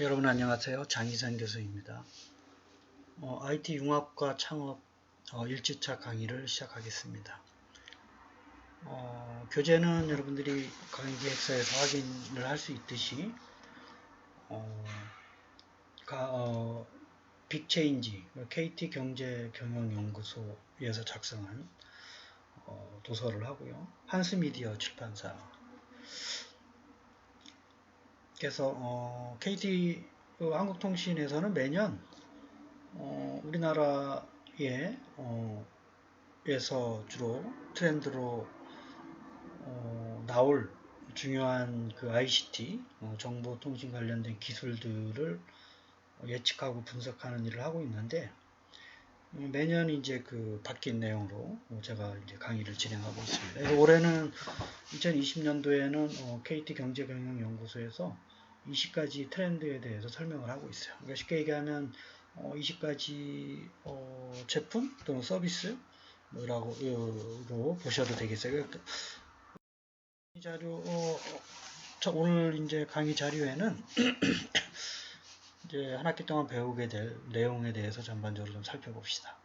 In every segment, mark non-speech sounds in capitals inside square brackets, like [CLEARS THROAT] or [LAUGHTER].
여러분 안녕하세요. 장희산 교수입니다. 어, IT 융합과 창업 어, 1주차 강의를 시작하겠습니다. 어, 교재는 여러분들이 강의 기획서에서 확인을 할 수 있듯이 어, 가, 어, 빅체인지 KT 경제 경영 연구소에서 작성한 어, 도서를 하고요. 한스미디어 출판사 그래서 어, KT 그 한국통신에서는 매년 어, 우리나라에 어, 에서 주로 트렌드로 어, 나올 중요한 그 ICT 어, 정보통신 관련된 기술들을 예측하고 분석하는 일을 하고 있는데 음, 매년 이제 그 바뀐 내용으로 제가 이제 강의를 진행하고 있습니다. 올해는 2020년도에는 KT 경제경영연구소에서 20가지 트렌드에 대해서 설명을 하고 있어요. 그러니까 쉽게 얘기하면 어, 20가지 어, 제품 또는 서비스 뭐라고 로 보셔도 되겠어요. 그러니까 이 자료 어, 오늘 이제 강의 자료에는 [CLEARS THROAT] 이제 한 학기 동안 배우게 될 내용에 대해서 전반적으로 좀 살펴봅시다.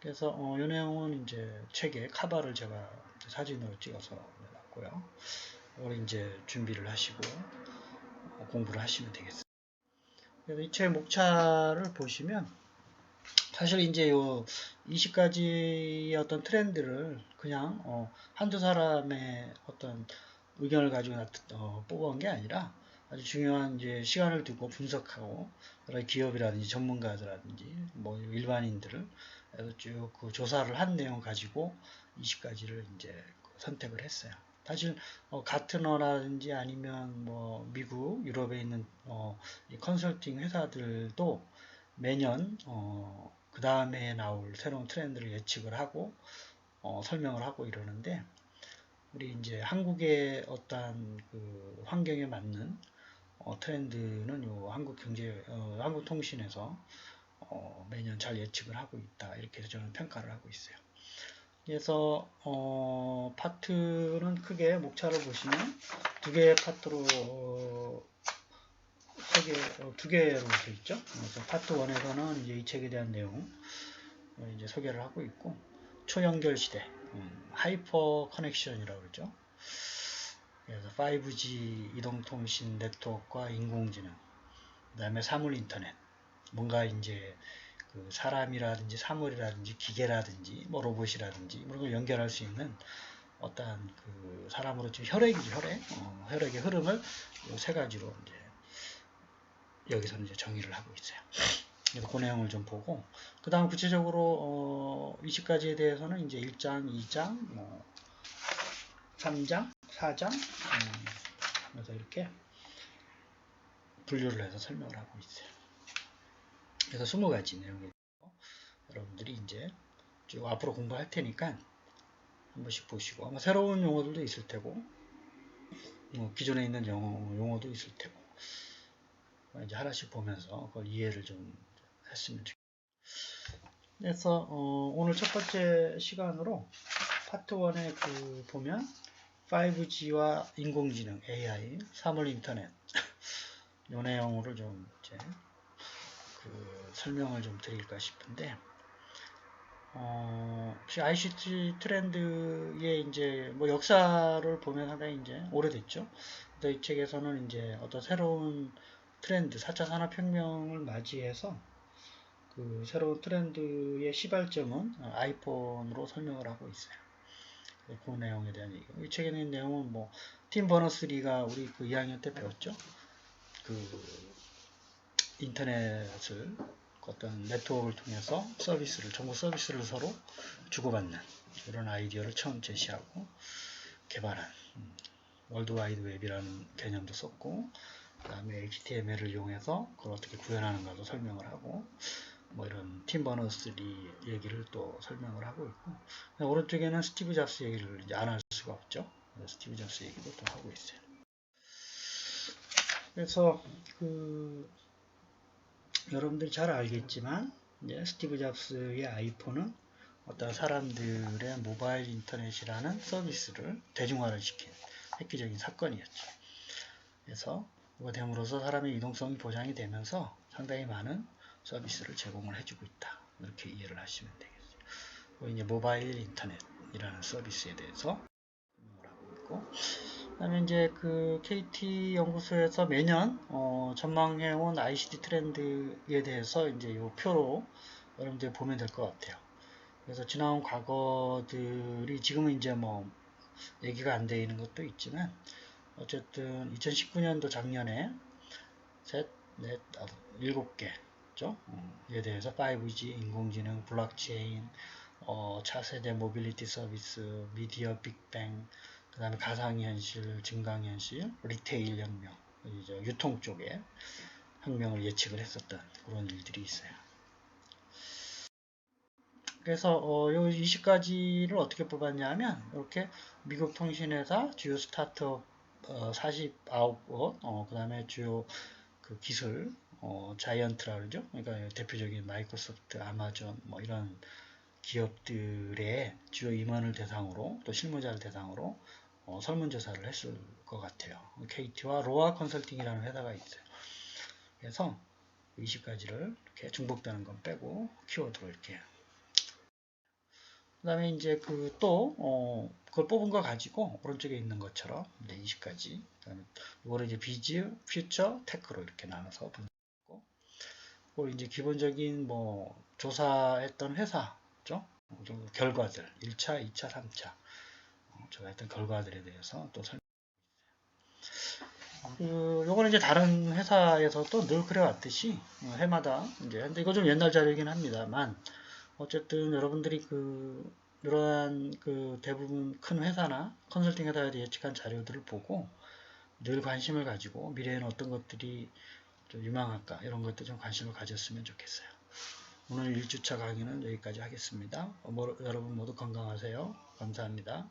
그래서 어, 이 내용은 이제 책에 카바를 제가 사진으로 찍어서 놨고요. 오늘 이제 준비를 하시고 공부를 하시면. 그래서 이 책 목차를 보시면 사실 이제 요 20가지의 어떤 트렌드를 그냥 어 한두 사람의 어떤 의견을 가지고 어 뽑아온 게 아니라 아주 중요한 이제 시간을 두고 분석하고 여러 기업이라든지 전문가들라든지 뭐 일반인들을 쭉 그 조사를 한 내용 가지고 20가지를 이제 선택을 했어요. 사실 어, 가트너라든지 아니면 뭐 미국, 유럽에 있는 어, 컨설팅 회사들도 매년 어, 그 다음에 나올 새로운 트렌드를 예측을 하고 어, 설명을 하고 이러는데 우리 이제 한국의 어떠한 그 환경에 맞는 어, 트렌드는 요 한국 경제, 어, 한국 통신에서 어, 매년 잘 예측을 하고 있다 이렇게 저는 평가를 하고 있어요. 그래서 어, 파트는 크게 목차를 보시면 두 개의 파트로 어, 세 개, 어, 두 개로 되어 있죠. 그래서 파트 1에서는 이제 이 책에 대한 내용 이제 소개를 하고 있고 초연결 시대, 음, 하이퍼 커넥션이라고 그러죠. 그래서 5G 이동통신 네트워크와 인공지능, 그 다음에 사물 인터넷, 뭔가 이제 그 사람이라든지 사물이라든지 기계라든지 뭐 로봇이라든지 이런 걸 연결할 수 있는 어떠한 그 사람으로 지금 혈액이죠 혈액 어, 혈액의 흐름을 이세 가지로 이제 여기서는 이제 정의를 하고 있어요. 그래서 그 내용을 좀 보고 그 다음 구체적으로 어, 20가지에 대해서는 이제 1장, 2장, 뭐 3장, 4장 음, 그래서 이렇게 분류를 해서 설명을 하고 있어요. 그래서 20가지 내용이 여러분들이 이제 쭉 앞으로 공부할 테니까 한 번씩 보시고 아마 새로운 용어들도 있을 테고 뭐 기존에 있는 용어, 용어도 있을 테고 이제 하나씩 보면서 그걸 이해를 좀 했으면 좋겠습니다. 그래서 어, 오늘 첫 번째 시간으로 파트 1에 그 보면 5G와 인공지능 AI, 사물 인터넷 [LAUGHS] 이 내용으로 좀 이제 그 설명을 좀 드릴까 싶은데 어, 혹시 ICT 트렌드의 이제 뭐 역사를 보면 상당히 이제 오래됐죠. 이 책에서는 이제 어떤 새로운 트렌드, 4차 산업혁명을 맞이해서 그 새로운 트렌드의 시발점은 아이폰으로 설명을 하고 있어요. 그 내용에 대한 얘기고. 이 책에 있는 내용은 뭐, 팀 버너스3가 우리 그 2학년 때 배웠죠. 그 인터넷을 어떤 네트워크를 통해서 서비스를 정보 서비스를 서로 주고받는 이런 아이디어를 처음 제시하고 개발한 음, 월드와이드 웹이라는 개념도 썼고 그 다음에 HTML을 이용해서 그걸 어떻게 구현하는가도 설명을 하고 뭐 이런 팀 버너스3 얘기를 또 설명을 하고 있고 오른쪽에는 스티브 잡스 얘기를 안할 수가 없죠. 스티브 잡스 얘기도 또 하고 있어요. 그래서 그 여러분들이 잘 알겠지만 이제 스티브 잡스의 아이폰은 어떤 사람들의 모바일 인터넷이라는 서비스를 대중화를 시킨 획기적인 사건이었죠. 그래서 가 됨으로써 사람의 이동성이 보장이 되면서 상당히 많은 서비스를 제공을 해주고 있다. 이렇게 이해를 하시면 되겠어요. 이제 모바일 인터넷이라는 서비스에 대해서 운영을 하고 있고, 그다음에 이제 그 KT 연구소에서 매년 어, 전망해온 ICT 트렌드에 대해서 이제 이 표로 여러분들 보면 될 것 같아요. 그래서 지나온 과거들이 지금은 이제 뭐 얘기가 안 되는 것도 있지만 어쨌든 2019년도 작년에 셋, 넷, 다섯, 일곱 개죠. 에 대해서 5G, 인공지능, 블록체인, 어, 차세대 모빌리티 서비스, 미디어 빅뱅, 그 다음에 가상현실, 증강현실, 리테일 혁명, 이제 유통 쪽에 혁명을 예측을 했었던 그런 일들이 있어요. 그래서 어, 요 20가지를 어떻게 뽑았냐면 이렇게 미국 통신회사 주요 스타트업 어, 49곳, 어, 그 다음에 주요 그 기술 어, 자이언트라 그러죠. 그러니까 대표적인 마이크로소프트, 아마존 뭐 이런 기업들의 주요 임원을 대상으로 또 실무자를 대상으로 어, 설문조사를 했을 것 같아요. KT와 로아 컨설팅이라는 회사가 있어요. 그래서 20가지를 이렇게 중복되는 건 빼고 키워드로 이렇게 그 다음에 이제 그 또, 어, 그걸 뽑은 거 가지고 오른쪽에 있는 것처럼 이제 20가지. 그 다음에 이거를 이제 비즈, 퓨처, 테크로 이렇게 나눠서 분석하고. 그리고 이제 기본적인 뭐 조사했던 회사죠. 어, 결과들, 1차, 2차, 3차. 어, 조사했던 결과들에 대해서 또 설명. 그, 요거는 이제 다른 회사에서도 늘 그래왔듯이 어, 해마다 이제 근데 이거 좀 옛날 자료이긴 합니다만 어쨌든 여러분들이 그 이러한 그 대부분 큰 회사나 컨설팅 회사에 예측한 자료들을 보고 늘 관심을 가지고 미래에는 어떤 것들이 좀 유망할까 이런 것들 좀 관심을 가졌으면 좋겠어요. 오늘 1주차 강의는 여기까지 하겠습니다. 어, 뭐, 여러분 모두 건강하세요. 감사합니다.